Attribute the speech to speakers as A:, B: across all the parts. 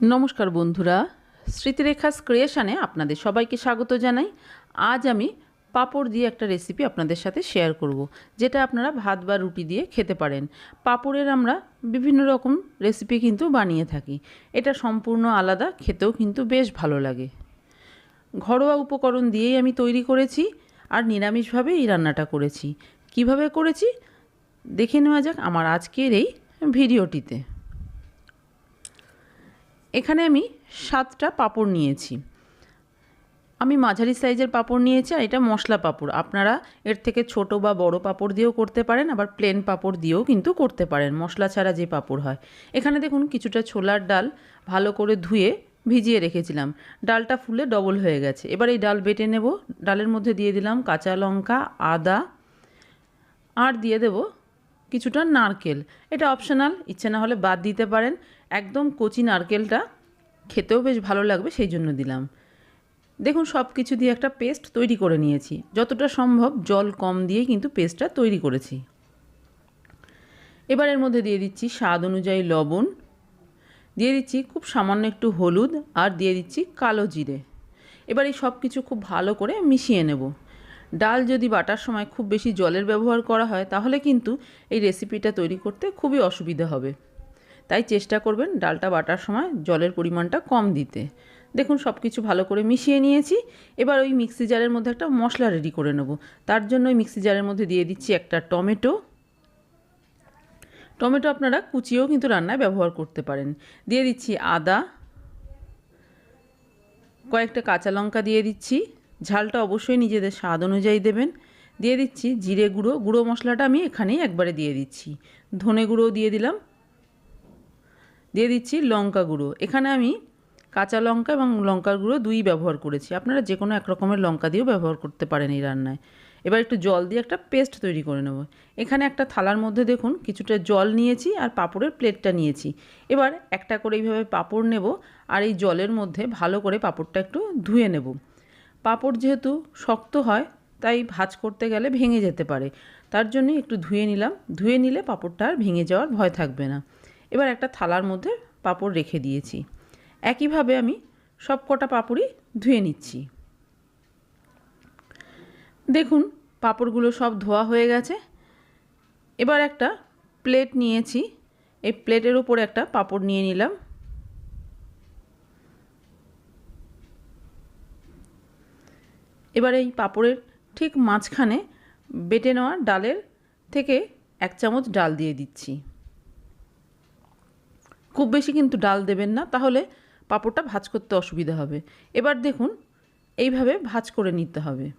A: নমস্কার বন্ধুরা, স্মৃতিরেখাস ক্রিয়েশনে আপনাদের সবাইকে স্বাগত জানাই। আজ আমি পাঁপড় দিয়ে একটা রেসিপি আপনাদের সাথে শেয়ার করব, যেটা আপনারা ভাত বা রুটি দিয়ে খেতে পারেন। পাঁপড়ের আমরা বিভিন্ন রকম রেসিপি কিন্তু বানিয়ে থাকি। এটা সম্পূর্ণ আলাদা, খেতেও কিন্তু বেশ ভালো লাগে। ঘরোয়া উপকরণ দিয়েই আমি তৈরি করেছি আর নিরামিষভাবে এই রান্নাটা করেছি। কীভাবে করেছি? দেখে নেওয়া যাক আমার আজকের এই ভিডিওটিতে এখানে আমি সাতটা পাপড় নিয়েছি। আমি মাঝারি সাইজের পাপড় নিয়েছি আর এটা মশলা পাপড়। আপনারা এর থেকে ছোট বা বড় পাপড় দিয়েও করতে পারেন, আবার প্লেন পাপড় দিয়েও কিন্তু করতে পারেন। মশলা ছাড়া যে পাপড় হয়। এখানে দেখুন কিছুটা ছোলার ডাল ভালো করে ধুয়ে ভিজিয়ে রেখেছিলাম। ডালটা ফুলে ডবল হয়ে গেছে। এবার এই ডাল বেটে নেব। ডালের মধ্যে দিয়ে দিলাম কাঁচা লঙ্কা, আদা, আর দিয়ে দেব কিছুটা নারকেল। এটা অপশনাল ইচ্ছে না হলে বাদ দিতে পারেন। একদম কচি নারকেলটা খেতেও বেশ ভালো লাগবে, সেই জন্য দিলাম। দেখুন সব কিছু দিয়ে একটা পেস্ট তৈরি করে নিয়েছি। যতটা সম্ভব জল কম দিয়ে কিন্তু পেস্টটা তৈরি করেছি। এবার এর মধ্যে দিয়ে দিচ্ছি স্বাদ অনুযায়ী লবণ। দিয়ে দিচ্ছি খুব সামান্য একটু হলুদ আর দিয়ে দিচ্ছি কালো জিরে। এবার এই সব কিছু খুব ভালো করে মিশিয়ে নেব। ডাল যদি বাটার সময় খুব বেশি জলের ব্যবহার করা হয়, তাহলে কিন্তু এই রেসিপিটা তৈরি করতে খুবই অসুবিধা হবে। তাই চেষ্টা করবেন ডালটা বাটার সময় জলের পরিমাণটা কম দিতে। দেখুন সব কিছু ভালো করে মিশিয়ে নিয়েছি। এবার ওই মিক্সি জারের মধ্যে একটা মশলা রেডি করে নেব। তার জন্য ওই মিক্সি জারের মধ্যে দিয়ে দিচ্ছি একটা টমেটো। টমেটো আপনারা কুচিয়েও কিন্তু রান্নায় ব্যবহার করতে পারেন। দিয়ে দিচ্ছি আদা। কয়েকটা কাঁচা লঙ্কা দিয়ে দিচ্ছি। ঝালটা অবশ্যই নিজেদের স্বাদ অনুযায়ী দেবেন। দিয়ে দিচ্ছি জিরে গুঁড়ো। গুঁড়ো মশলাটা আমি এখানেই একবারে দিয়ে দিচ্ছি। ধনে গুঁড়ো দিয়ে দিলাম। দিয়ে দিচ্ছি লঙ্কা গুঁড়ো। এখানে আমি কাঁচা লঙ্কা এবং লঙ্কার গুঁড়ো দুই ব্যবহার করেছি। আপনারা যে কোনো এক রকমের লঙ্কা দিয়েও ব্যবহার করতে পারেন এই রান্নায়। এবার একটু জল দিয়ে একটা পেস্ট তৈরি করে নেব। এখানে একটা থালার মধ্যে দেখুন কিছুটা জল নিয়েছি আর পাঁপড়ের প্লেটটা নিয়েছি। এবার একটা করে এইভাবে পাঁপড় নেব আর এই জলের মধ্যে ভালো করে পাঁপড়টা একটু ধুয়ে নেব। পাঁপড় যেহেতু শক্ত হয়, তাই ভাজ করতে গেলে ভেঙে যেতে পারে। তার জন্যই একটু ধুয়ে নিলাম। ধুয়ে নিলে পাঁপড়টা আর ভেঙে যাওয়ার ভয় থাকবে না। এবার একটা থালার মধ্যে পাঁপড় রেখে দিয়েছি। একইভাবে আমি সব কটা পাঁপড়ই ধুয়ে নিচ্ছি। দেখুন, পাঁপড়গুলো সব ধোয়া হয়ে গেছে। এবার একটা প্লেট নিয়েছি। এই প্লেটের উপরে একটা পাঁপড় নিয়ে নিলাম। এবার এই পাঁপড়ের ঠিক মাঝখানে বেটে নেওয়া ডালের থেকে এক চামচ ডাল দিয়ে দিচ্ছি। খুব বেশি কিন্তু ডাল দেবেন না, তাহলে পাঁপড়টা ভাজ করতে অসুবিধা হবে। এবার দেখুন, এইভাবে ভাজ করে নিতে হবে।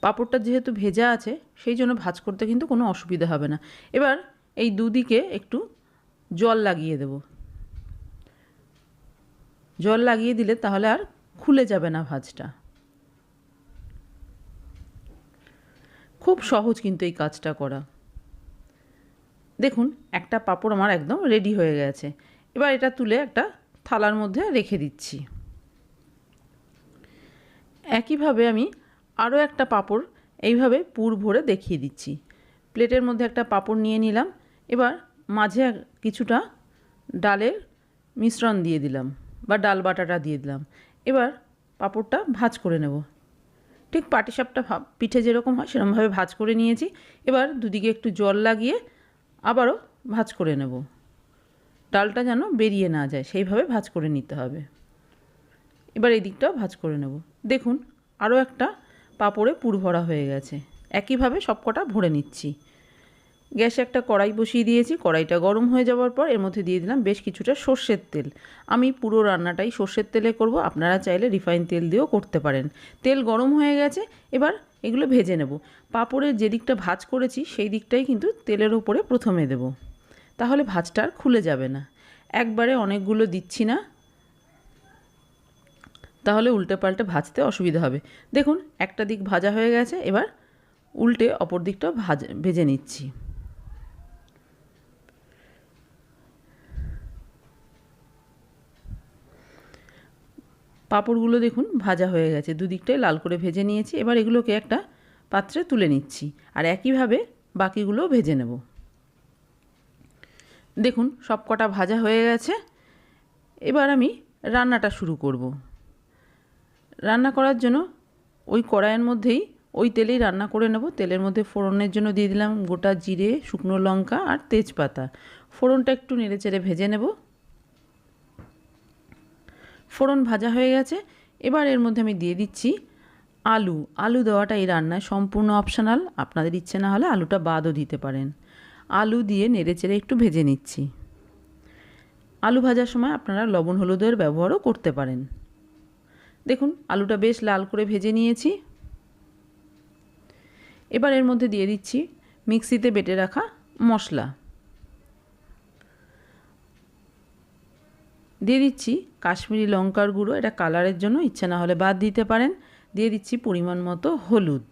A: পাঁপড়টা যেহেতু ভেজা আছে, সেই জন্য ভাজ করতে কিন্তু কোনো অসুবিধা হবে না। এবার এই দুদিকে একটু জল লাগিয়ে দেব। জল লাগিয়ে দিলে তাহলে আর খুলে যাবে না ভাজটা। খুব সহজ কিন্তু এই কাজটা করা। দেখুন, একটা পাঁপড় আমার একদম রেডি হয়ে গেছে। এবার এটা তুলে একটা থালার মধ্যে রেখে দিচ্ছি। একইভাবে আমি আরও একটা পাঁপড় এইভাবে পুর ভরে দেখিয়ে দিচ্ছি। প্লেটের মধ্যে একটা পাঁপড় নিয়ে নিলাম। এবার মাঝে কিছুটা ডালের মিশ্রণ দিয়ে দিলাম বা ডাল বাটাটা দিয়ে দিলাম। এবার পাঁপড়টা ভাজ করে নেব। ঠিক পাটিসাপটা পিঠে যেরকম হয় সেরকমভাবে ভাজ করে নিয়েছি। এবার দুদিকে একটু জল লাগিয়ে আবারও ভাজ করে নেব। ডালটা যেন বেরিয়ে না যায়, সেইভাবে ভাজ করে নিতে হবে। এবার এই দিকটাও ভাজ করে নেব। দেখুন, আরও একটা পাপড়ে পুর ভরা হয়ে গেছে। একইভাবে সবকটা ভরে নিচ্ছি। গ্যাসে একটা কড়াই বসিয়ে দিয়েছি, কড়াইটা গরম হয়ে যাওয়ার পর এর মধ্যে দিয়ে দিলাম বেশ কিছুটা সর্ষের তেল। আমি পুরো রান্নাটাই সর্ষের তেলে করব, আপনারা চাইলে রিফাইন তেল দিয়েও করতে পারেন। তেল গরম হয়ে গেছে, এবার এগুলো ভেজে নেব। পাঁপড়ের যে দিকটা ভাজ করেছি, সেই দিকটাই কিন্তু তেলের ওপরে প্রথমে দেব। তাহলে ভাজটা আর খুলে যাবে না। একবারে অনেকগুলো দিচ্ছি না। তাহলে উল্টে পাল্টে ভাজতে অসুবিধা হবে। দেখুন, একটা দিক ভাজা হয়ে গেছে, এবার উল্টে অপর দিকটাও ভাজ, ভেজে নিচ্ছি। পাঁপড়গুলো দেখুন ভাজা হয়ে গেছে। দুদিকটাই লাল করে ভেজে নিয়েছি। এবার এগুলোকে একটা পাত্রে তুলে নিচ্ছি আর একইভাবে বাকিগুলোও ভেজে নেব। দেখুন সব কটা ভাজা হয়ে গেছে। এবার আমি রান্নাটা শুরু করব। রান্না করার জন্য ওই কড়াইয়ের মধ্যেই ওই তেলেই রান্না করে নেব। তেলের মধ্যে ফোড়নের জন্য দিয়ে দিলাম গোটা জিরে, শুকনো লঙ্কা আর তেজপাতা। ফোড়নটা একটু নেড়ে চেড়ে ভেজে নেব। ফোড়ন ভাজা হয়ে গেছে। এবার এর মধ্যে আমি দিয়ে দিচ্ছি আলু। আলু দেওয়াটা এই রান্নায় সম্পূর্ণ অপশনাল আপনাদের ইচ্ছে না হলে আলুটা বাদও দিতে পারেন। আলু দিয়ে নেড়ে চেড়ে একটু ভেজে নিচ্ছি। আলু ভাজার সময় আপনারা লবণ হলুদের ব্যবহারও করতে পারেন। দেখুন, আলুটা বেশ লাল করে ভেজে নিয়েছি। এবার এর মধ্যে দিয়ে দিচ্ছি মিক্সিতে বেটে রাখা মশলা। দিয়ে দিচ্ছি কাশ্মীরি লঙ্কার গুঁড়ো, এটা কালারের জন্য, ইচ্ছে না হলে বাদ দিতে পারেন। দিয়ে দিচ্ছি পরিমাণ মতো হলুদ।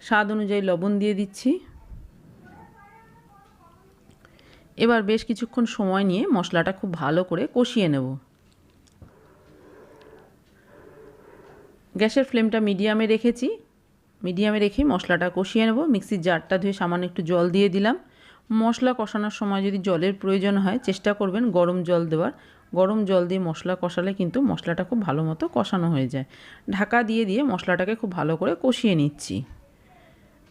A: স্বাদ অনুযায়ী লবণ দিয়ে দিচ্ছি। এবার বেশ কিছুক্ষণ সময় নিয়ে মশলাটা খুব ভালো করে কষিয়ে নেব। গ্যাসের ফ্লেমটা মিডিয়ামে রেখেছি। মিডিয়ামে রেখে মশলাটা কষিয়ে নেব। মিক্সির জারটা ধুয়ে সামান্য একটু জল দিয়ে দিলাম। মশলা কষানোর সময় যদি জলের প্রয়োজন হয়, চেষ্টা করবেন গরম জল দেওয়ার। গরম জল দিয়ে মশলা কষালে কিন্তু মশলাটা খুব ভালো মতো কষানো হয়ে যায়। ঢাকা দিয়ে দিয়ে মশলাটাকে খুব ভালো করে কষিয়ে নিচ্ছি।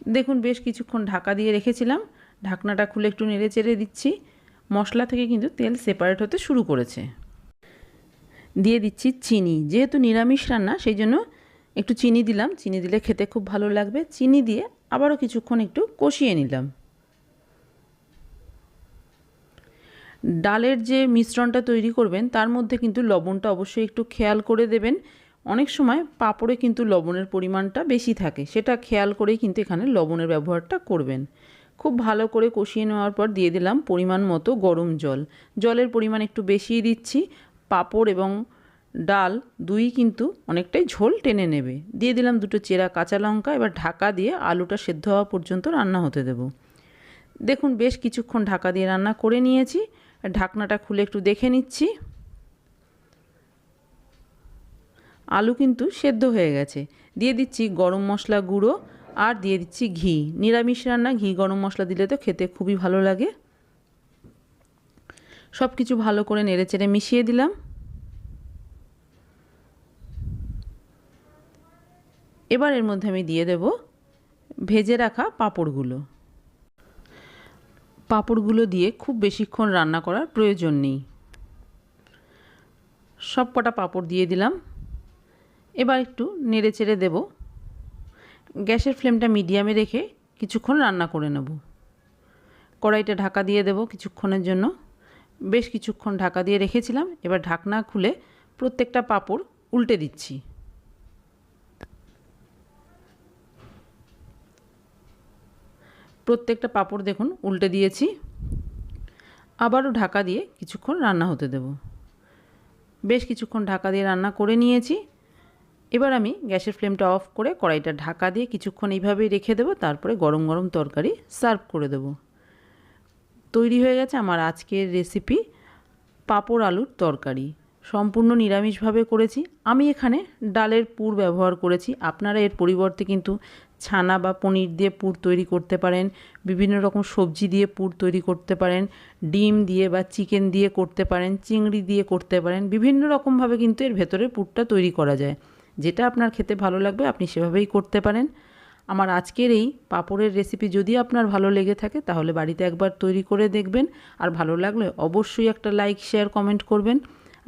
A: দেখুন, বেশ কিছুক্ষণ ঢাকা দিয়ে রেখেছিলাম। ঢাকনাটা খুলে একটু নেড়ে চেড়ে দিচ্ছি। মশলা থেকে কিন্তু তেল সেপারেট হতে শুরু করেছে। দিয়ে দিচ্ছি চিনি। যেহেতু নিরামিষ রান্না, সেই জন্য একটু চিনি দিলাম। চিনি দিলে খেতে খুব ভালো লাগবে। চিনি দিয়ে আবারও কিছুক্ষণ একটু কষিয়ে নিলাম। ডালের যে মিশ্রণটা তৈরি করবেন, তার মধ্যে কিন্তু লবণটা অবশ্যই একটু খেয়াল করে দেবেন। অনেক সময় পাঁপড়ে কিন্তু লবণের পরিমাণটা বেশি থাকে, সেটা খেয়াল করেই কিন্তু এখানে লবণের ব্যবহারটা করবেন। খুব ভালো করে কষিয়ে নেওয়ার পর দিয়ে দিলাম পরিমাণ মতো গরম জল। জলের পরিমাণ একটু বেশিই দিচ্ছি, পাঁপড় এবং ডাল দুই কিন্তু অনেকটাই ঝোল টেনে নেবে। দিয়ে দিলাম দুটো চেরা কাঁচা লঙ্কা, এবার ঢাকা দিয়ে আলুটা সেদ্ধ হওয়া পর্যন্ত রান্না হতে দেব। দেখুন, বেশ কিছুক্ষণ ঢাকা দিয়ে রান্না করে নিয়েছি। ঢাকনাটা খুলে একটু দেখে নিচ্ছি। আলু কিন্তু সেদ্ধ হয়ে গেছে। দিয়ে দিচ্ছি গরম মশলা গুঁড়ো আর দিয়ে দিচ্ছি ঘি। নিরামিষ রান্না, ঘি গরম মশলা দিলে তো খেতে খুবই ভালো লাগে। সব কিছু ভালো করে নেড়ে চেড়ে মিশিয়ে দিলাম। এবার এর মধ্যে আমি দিয়ে দেব ভেজে রাখা পাঁপড়গুলো। পাঁপড়গুলো দিয়ে খুব বেশিক্ষণ রান্না করার প্রয়োজন নেই। সব কটা পাঁপড় দিয়ে দিলাম। এবার একটু নেড়ে চেড়ে দেব। গ্যাসের ফ্লেমটা মিডিয়ামে রেখে কিছুক্ষণ রান্না করে নেব। কড়াইটা ঢাকা দিয়ে দেব কিছুক্ষণের জন্য। বেশ কিছুক্ষণ ঢাকা দিয়ে রেখেছিলাম। এবার ঢাকনা খুলে প্রত্যেকটা পাঁপড় উল্টে দিচ্ছি। প্রত্যেকটা পাপড় দেখুন, উল্টে দিয়েছি। আবারও ঢাকা দিয়ে কিছুক্ষণ রান্না হতে দেব। বেশ কিছুক্ষণ ঢাকা দিয়ে রান্না করে নিয়েছি। এবার আমি গ্যাসের ফ্লেমটা অফ করে কড়াইটা ঢাকা দিয়ে কিছুক্ষণ এইভাবেই রেখে দেবো, তারপরে গরম গরম তরকারি সার্ভ করে দেব। তৈরি হয়ে গেছে আমার আজকের রেসিপি পাপড় আলুর তরকারি। সম্পূর্ণ নিরামিষভাবে করেছি। আমি এখানে ডালের পুর ব্যবহার করেছি। আপনারা এর পরিবর্তে কিন্তু ছানা বা পনির দিয়ে পুর তৈরি করতে পারেন, বিভিন্ন রকম সবজি দিয়ে পুর তৈরি করতে পারেন, ডিম দিয়ে বা চিকেন দিয়ে করতে পারেন, চিংড়ি দিয়ে করতে পারেন, বিভিন্ন রকমভাবে কিন্তু এর ভেতরে পুরটা তৈরি করা যায়। যেটা আপনার খেতে ভালো লাগবে, আপনি সেভাবেই করতে পারেন। আমার আজকের এই পাঁপড়ের রেসিপি যদি আপনার ভালো লেগে থাকে, তাহলে বাড়িতে একবার তৈরি করে দেখবেন। আর ভালো লাগলে অবশ্যই একটা লাইক শেয়ার কমেন্ট করবেন।